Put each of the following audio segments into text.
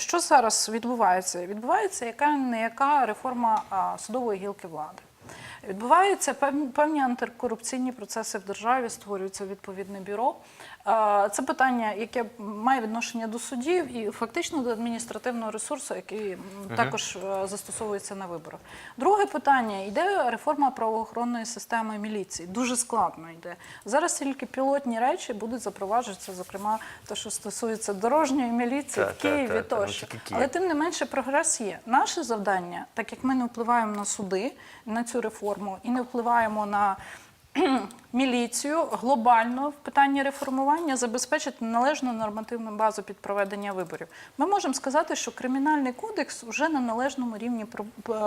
Що зараз відбувається? Відбувається яка не яка реформа судової гілки влади. Відбуваються певні, антикорупційні процеси в державі, створюється відповідне бюро. Це питання, яке має відношення до судів і фактично до адміністративного ресурсу, який також е, застосовується на виборах. Друге питання йде реформа правоохоронної системи міліції. Дуже складно йде. Зараз тільки пілотні речі будуть запроваджуватися, зокрема, те, що стосується дорожньої міліції Та, в Києві та, та, ну, тощо. Але тим не менше прогрес є. Наше завдання, так як ми не впливаємо на суди, на цю реформу і не впливаємо на міліцію глобально в питанні реформування, забезпечити належну нормативну базу під проведення виборів. Ми можемо сказати, що кримінальний кодекс вже на належному рівні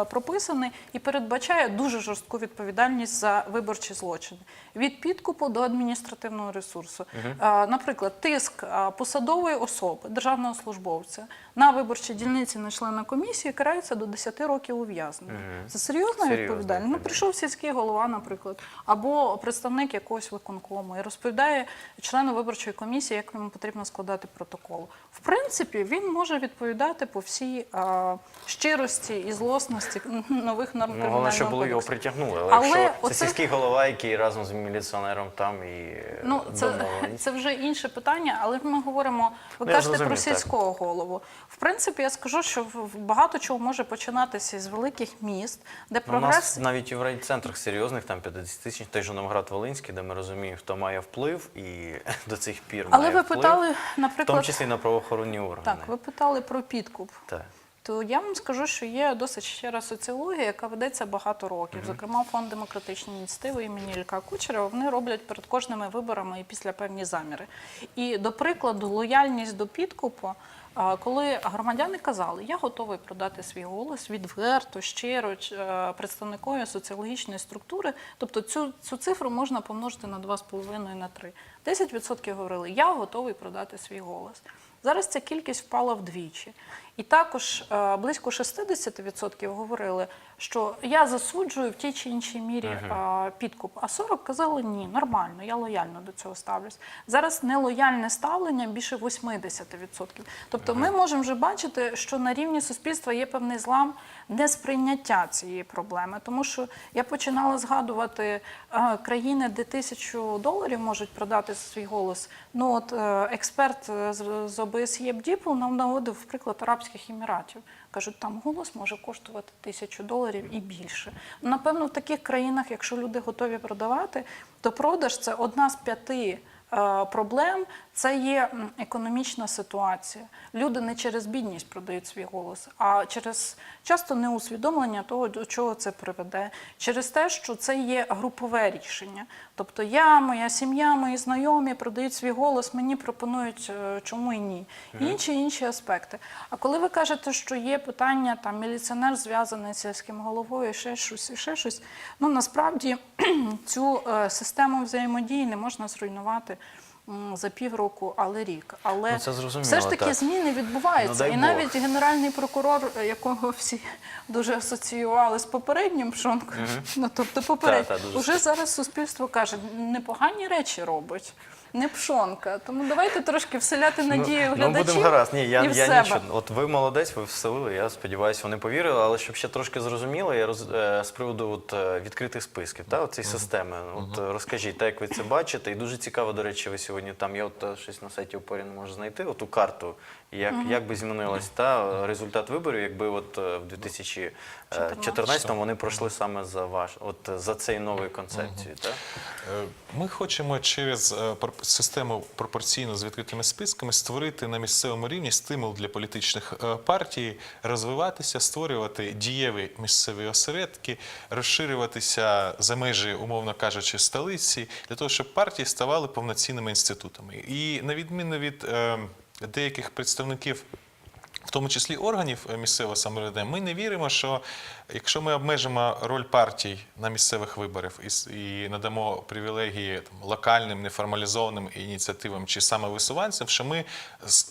прописаний і передбачає дуже жорстку відповідальність за виборчі злочини від підкупу до адміністративного ресурсу. А, Наприклад, тиск посадової особи, державного службовця на виборчі дільниці на члена комісії карається до 10 років ув'язнення. Це серйозна Серйозна відповідальність. Ну, прийшов сільський голова, наприклад, або представник якогось виконкому і розповідає члену виборчої комісії, як йому потрібно складати протокол. В принципі, він може відповідати по всій а, щирості і злосності нових норм Ну, кримінального головне, щоб було його притягнули. Але, Але якщо оце- це сільський голова, який разом з міліціонером там і Ну, це, це вже інше питання, але ми говоримо, ви Ну, кажете про зрозумів, так. сільського голову. В принципі, я скажу, що багато чого може починатися з великих міст, де Ну, у нас навіть в райцентрах серйозних, там 50 тисяч, той Новоград Волинський, де ми розуміємо, хто має вплив і до цих пір Але має ви вплив, питали, в тому числі на правоохоронні органи. так, ви питали про підкуп. Так. То я вам скажу, що є досить щира соціологія, яка ведеться багато років. Зокрема, фонд демократичної ініціативи імені Ілька Кучера вони роблять перед кожними виборами і після певні заміри. І до прикладу, лояльність до підкупу. Коли громадяни казали, я готовий продати свій голос відверто, щиро е, соціологічної структури, тобто цю, цю цифру можна помножити на 2,5 на 3. 10% говорили, я готовий продати свій голос. Зараз ця кількість впала вдвічі. І також е, близько 60% говорили, що я засуджую в тій чи іншій мірі е, підкуп. А 40% казали ні, нормально, я лояльно до цього ставлюсь. Зараз нелояльне ставлення більше 80%. Тобто ми можемо вже бачити, що на рівні суспільства є певний злам несприйняття цієї проблеми. Тому що я починала згадувати країни, де тисячу доларів можуть продати свій голос. Ну от е, експерт е, з, з ОБСЄ Бдіпл нам наводив в приклад Арабських Еміратів. Кажуть, там голос може коштувати тисячу доларів і більше. Ну, Напевно, в таких країнах, якщо люди готові продавати, то продаж це одна з п'яти. е, Проблем це є економічна ситуація. Люди не через бідність продають свій голос, а через часто неусвідомлення того, до чого це приведе, через те, що це є групове рішення. Тобто я, моя сім'я, мої знайомі продають свій голос, мені пропонують е, чому і ні. І інші інші аспекти. А коли ви кажете, що є питання, там міліціонер зв'язаний з сільським головою, і ще щось, і ще щось, ну насправді цю е, систему взаємодії не можна зруйнувати. За півроку, але рік. Але Ну, все ж таки так. зміни відбуваються. Ну, І і Бог. навіть генеральний прокурор, е, якого всі дуже асоціювали з попереднім Пшонкою, ну тобто попередньо, Та, та, дуже уже зараз суспільство каже, непогані речі робить. Не пшонка. Тому давайте трошки вселяти надію ну, глядачів. будемо гаразд. Ні, я, і в я себе. нічого. От ви молодець, ви вселили. Я сподіваюся, вони повірили. Але щоб ще трошки зрозуміли, я роз, е, з приводу от, е, відкритих списків, та, цієї системи. От е, розкажіть, так як ви це бачите, і дуже цікаво, до речі, ви сьогодні там. Я от щось на сайті опорі не можу знайти. Оту карту, як, як би змінилась та результат виборів, якби от е, в 2014 вони пройшли саме за ваш, от е, за цей новою концепцією. Та? Е, Ми хочемо через е, систему пропорційно з відкритими списками створити на місцевому рівні стимул для політичних е, партій розвиватися, створювати дієві місцеві осередки, розширюватися за межі, умовно кажучи, столиці, для того, щоб партії ставали повноцінними інститутами. І на відміну від е, деяких представників в тому числі органів е, місцевого самоврядування, ми не віримо, що якщо ми обмежимо роль партій на місцевих виборах і, надамо привілегії там, локальним неформалізованим ініціативам чи самовисуванцям, що ми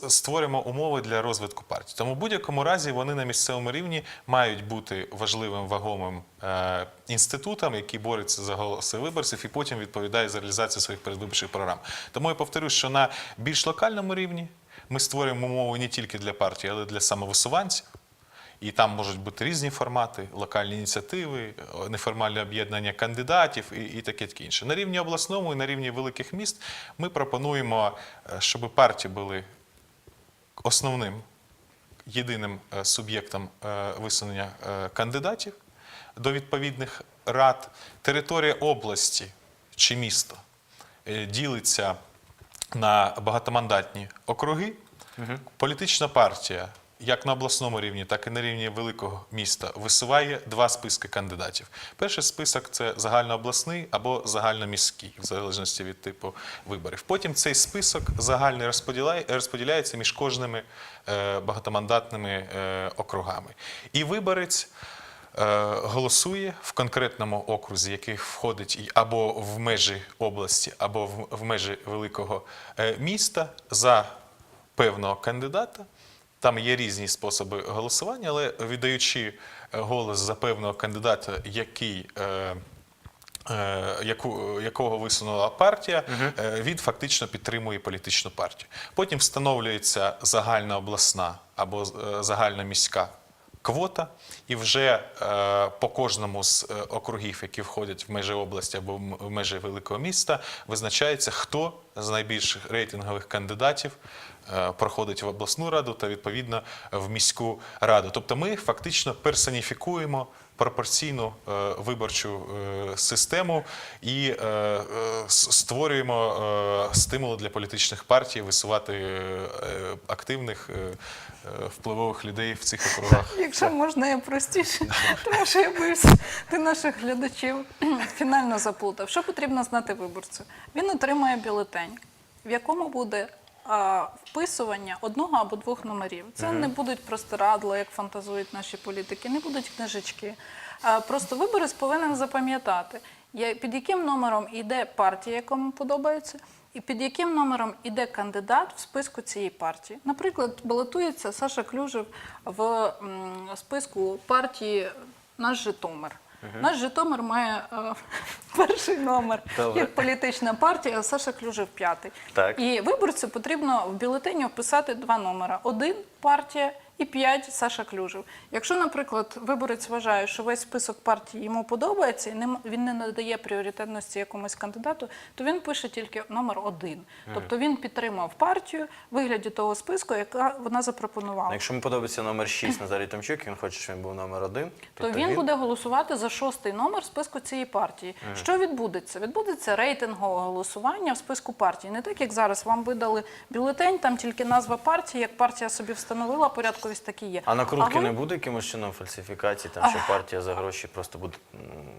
створимо умови для розвитку партій. Тому в будь-якому разі вони на місцевому рівні мають бути важливим вагомим е, інститутом, який бореться за голоси виборців і потім відповідає за реалізацію своїх передвиборчих програм. Тому я повторюю, що на більш локальному рівні. Ми створюємо умови не тільки для партії, але й для самовисуванців. І там можуть бути різні формати, локальні ініціативи, неформальне об'єднання кандидатів і, і таке таке інше. На рівні обласному і на рівні великих міст ми пропонуємо, е, щоб партії були основним єдиним е, суб'єктом е, висунення кандидатів до відповідних рад. Територія області чи міста ділиться на багатомандатні округи. Політична партія, як на обласному рівні, так і на рівні великого міста, висуває два списки кандидатів. Перший список це загальнообласний або загальноміський, в залежності від типу виборів. Потім цей список загальний розподіляє- розподіляється між кожними е, багатомандатними е, округами. І виборець голосує в конкретному окрузі, який входить або в межі області, або в, межі великого е, міста за певного кандидата. Там є різні способи голосування, але віддаючи е, голос за певного кандидата, який. Е, е, яку, якого висунула партія, е, він фактично підтримує політичну партію. Потім встановлюється загальна обласна або е, загальна міська квота, і вже е, по кожному з е, округів, які входять в межі області або в межі великого міста, визначається, хто з найбільших рейтингових кандидатів проходить в обласну раду та відповідно в міську раду. Тобто ми фактично персоніфікуємо пропорційну е, виборчу е, систему і е, е, створюємо е, стимули для політичних партій висувати е, е, активних е, е, впливових людей в цих округах. Якщо можна, я простіше, тому що я боюся, ти наших глядачів фінально заплутав. Що потрібно знати виборцю? Він отримує бюлетень, в якому буде вписування одного або двох номерів. Це не будуть простирадла, як фантазують наші політики, не будуть книжечки. Просто виборець повинен запам'ятати, під яким номером йде партія, якому подобається. І під яким номером іде кандидат в списку цієї партії? Наприклад, балотується Саша Клюжев в списку партії Наш Житомир. Наш Житомир має е, перший номер Добре. як політична партія, а Саша Клюжев п'ятий. Так. І виборцю потрібно в бюлетені вписати два номера: один партія і п'ять Саша Клюжев. Якщо, наприклад, виборець вважає, що весь список партій йому подобається, і він не надає пріоритетності якомусь кандидату, то він пише тільки номер один. Тобто він підтримав партію в вигляді того списку, яка вона запропонувала. Якщо йому подобається номер 6 Назарій Томчук, і він хоче, щоб він був номер 1, то він буде голосувати за шостий номер списку цієї партії. Що відбудеться? Відбудеться рейтингове голосування в списку партій. Не так, як зараз вам видали бюлетень, там тільки назва партії, як партія собі встановила, порядковість такі є. А накрутки ви- не буде якимось чином фальсифікації, там, що партія за гроші просто буде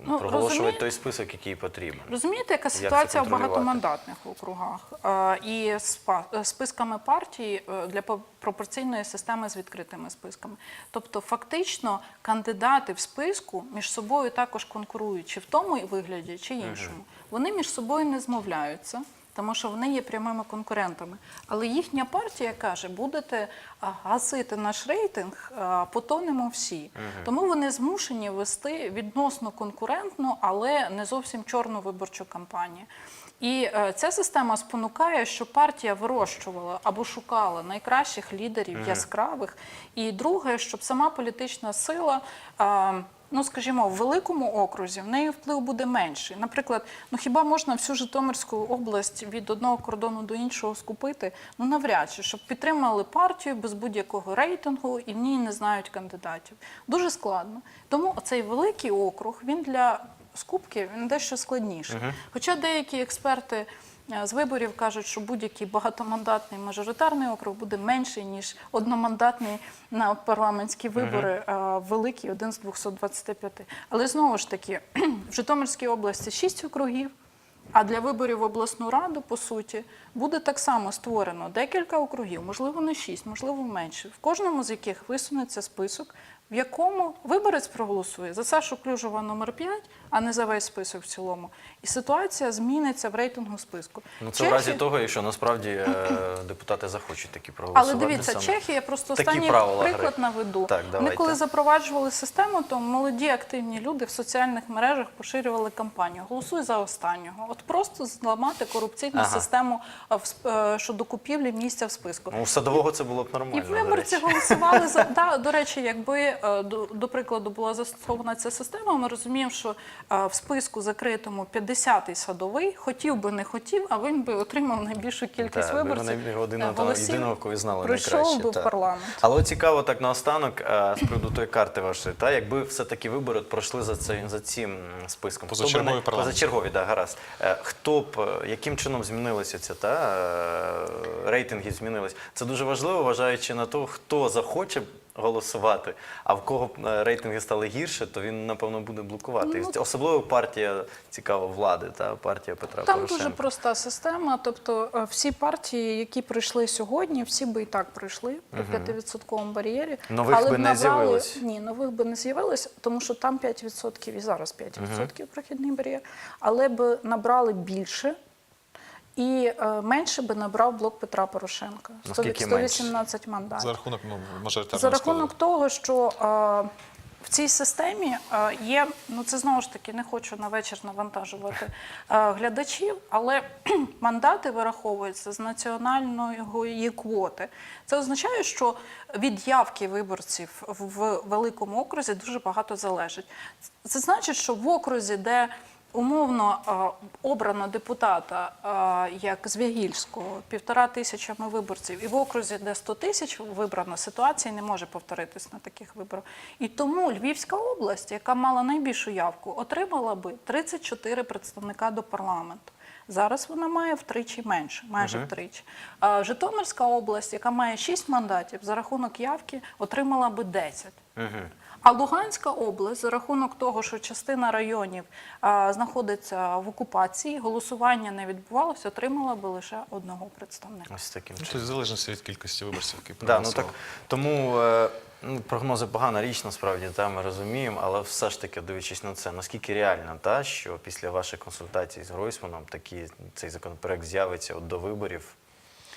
Ну, проголошувати той список, який потрібен. Розумієте, яка ситуація в багатомандатних округах Е, і спа- е, списками партій е, для по- пропорційної системи з відкритими списками. Тобто, фактично, кандидати в списку між собою також конкурують, чи в тому вигляді, чи іншому. Вони між собою не змовляються. Тому що вони є прямими конкурентами. Але їхня партія каже, будете гасити наш рейтинг, потонемо всі. Тому вони змушені вести відносно конкурентну, але не зовсім чорну виборчу кампанію. І е, ця система спонукає, що партія вирощувала або шукала найкращих лідерів, яскравих. І друге, щоб сама політична сила. Ну, скажімо, в великому окрузі в неї вплив буде менший. Наприклад, ну хіба можна всю Житомирську область від одного кордону до іншого скупити? Ну навряд чи щоб підтримали партію без будь-якого рейтингу і в ній не знають кандидатів. Дуже складно. Тому цей великий округ він для скупки він дещо складніший. Хоча деякі експерти. Е, З виборів кажуть, що будь-який багатомандатний мажоритарний округ буде менший, ніж одномандатний на парламентські вибори, е, великий, один з 225. Але знову ж таки, в Житомирській області 6 округів, а для виборів в обласну раду, по суті, буде так само створено декілька округів, можливо, не 6, можливо, менше, в кожному з яких висунеться список, в якому виборець проголосує за Сашу Клюжова номер 5 а не за весь список в цілому. І ситуація зміниться в рейтингу списку. Ну це в разі того, якщо насправді е, депутати захочуть такі проголосувати. але дивіться, саме. Чехія просто останній приклад гри. наведу. Так, Вони коли запроваджували систему, то молоді активні люди в соціальних мережах поширювали кампанію Голосуй за останнього. От просто зламати корупційну Ага. систему а, в е, щодо купівлі місця в списку. Ну, у садового це було б І нормально. до виборці голосували за да, до речі, якби е, до, до прикладу була застосована ця система. Ми розуміємо, що е, в списку закритому 50-й садовий хотів би не хотів, а він би отримав найбільшу кількість Так, виборців. мене одного е, єдиного, кого знали пройшов найкраще. би в парламент. Але цікаво так наостанок, е, з приводу тої карти вашої, та, якби все-таки вибори пройшли за, цей, за цим списком. Позачергові Позачергові, да, гаразд. Е, Хто б, е, яким чином змінилися ці та, е, рейтинги змінились? Це дуже важливо, вважаючи на те, хто захоче голосувати, а в кого е, рейтинги стали гірше, то він, напевно, буде блокувати. Ну, Особливо партія, цікаво, влади, та, партія Петра Там Порошенка. дуже проста система. Тобто е, всі партії, які пройшли сьогодні, всі би і так пройшли при 5% бар'єрі. Нових але би не з'явилось? Ні, нових би не з'явилось, тому що там 5% і зараз 5% прохідний бар'єр. Але б набрали більше. І е, менше би набрав блок Петра Порошенка. Наскільки 118 мандатів. За рахунок ну, мажоритарного За складу. рахунок того, що е, в цій системі е, є, ну це знову ж таки не хочу на вечір навантажувати е, глядачів, але мандати вираховуються з національної квоти. Це означає, що від явки виборців в великому окрузі дуже багато залежить. Це значить, що в окрузі, де Умовно е, обрано депутата е, як з Вігільського півтора тисячами виборців, і в окрузі, де 100 тисяч вибрано, ситуація не може повторитись на таких виборах. І тому Львівська область, яка мала найбільшу явку, отримала би 34 представника до парламенту. Зараз вона має втричі менше, майже втричі. А Житомирська область, яка має 6 мандатів, за рахунок явки отримала би 10. А Луганська область за рахунок того, що частина районів а, знаходиться в окупації, голосування не відбувалося, отримала би лише одного представника. Ось таким Ну, чином. В залежності від кількості виборців, які Да, ну так тому е, ну, прогнози погана річ, насправді, та ми розуміємо, але все ж таки, дивлячись на це, наскільки реально, та що після ваших консультацій з Гройсманом такі цей законопроект з'явиться от до виборів,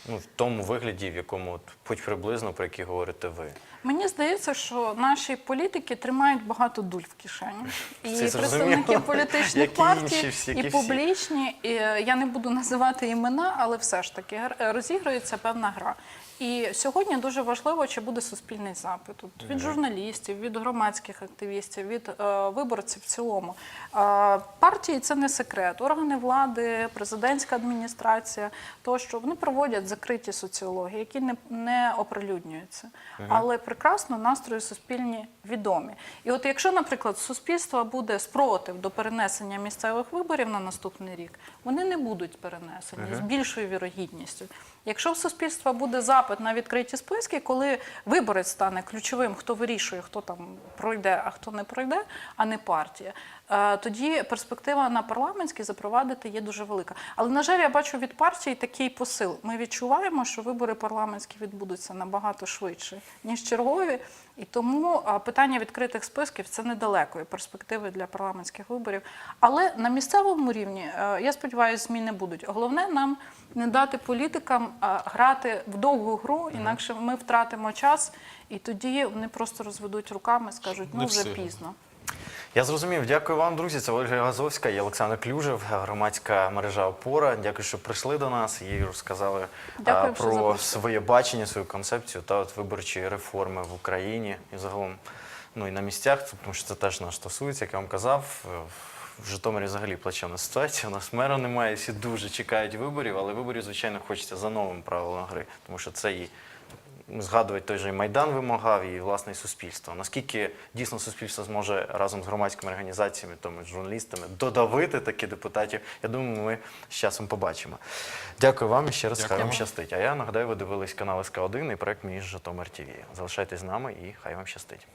ну в тому вигляді, в якому от, хоч приблизно про який говорите ви. Мені здається, що наші політики тримають багато дуль в кишені. І представники політичних партій, і публічні. І, е, я не буду називати імена, але все ж таки гр- розігрується певна гра. І сьогодні дуже важливо, чи буде суспільний запит От від журналістів, від громадських активістів, від е, виборців в цілому. Е, партії це не секрет. Органи влади, президентська адміністрація, тощо вони проводять закриті соціології, які не, не оприлюднюються. Але прекрасно настрої суспільні відомі. І от якщо, наприклад, суспільство буде спротив до перенесення місцевих виборів на наступний рік, вони не будуть перенесені з більшою вірогідністю. Якщо в суспільства буде запит на відкриті списки, коли виборець стане ключовим, хто вирішує, хто там пройде, а хто не пройде, а не партія, е, тоді перспектива на парламентські запровадити є дуже велика. Але на жаль, я бачу від партії такий посил. Ми відчуваємо, що вибори парламентські відбудуться набагато швидше ніж чергові, і тому питання відкритих списків це недалекої перспективи для парламентських виборів. Але на місцевому рівні е, я сподіваюся, зміни будуть. Головне нам не дати політикам грати в довгу гру, інакше ми втратимо час, і тоді вони просто розведуть руками, скажуть, ну вже пізно. Я зрозумів. Дякую вам, друзі. Це Ольга Газовська і Олександр Клюжев, громадська мережа Опора. Дякую, що прийшли до нас і розказали Дякую, а, про своє бачення, свою концепцію та от виборчі реформи в Україні і загалом ну і на місцях, тому що це теж нас стосується, як я вам казав. В Житомирі взагалі плачевна ситуація. У нас мера немає, всі дуже чекають виборів, але виборів, звичайно, хочеться за новим правилам гри, тому що це і згадувати той же і Майдан вимагав, і власне і суспільство. Наскільки дійсно суспільство зможе разом з громадськими організаціями, тому журналістами додавити таких депутатів, я думаю, ми з часом побачимо. Дякую вам і ще раз хай вам щастить. А я нагадаю, ви дивились канал СК 1 і проект Між Житомир ТВ. Залишайтесь з нами і хай вам щастить.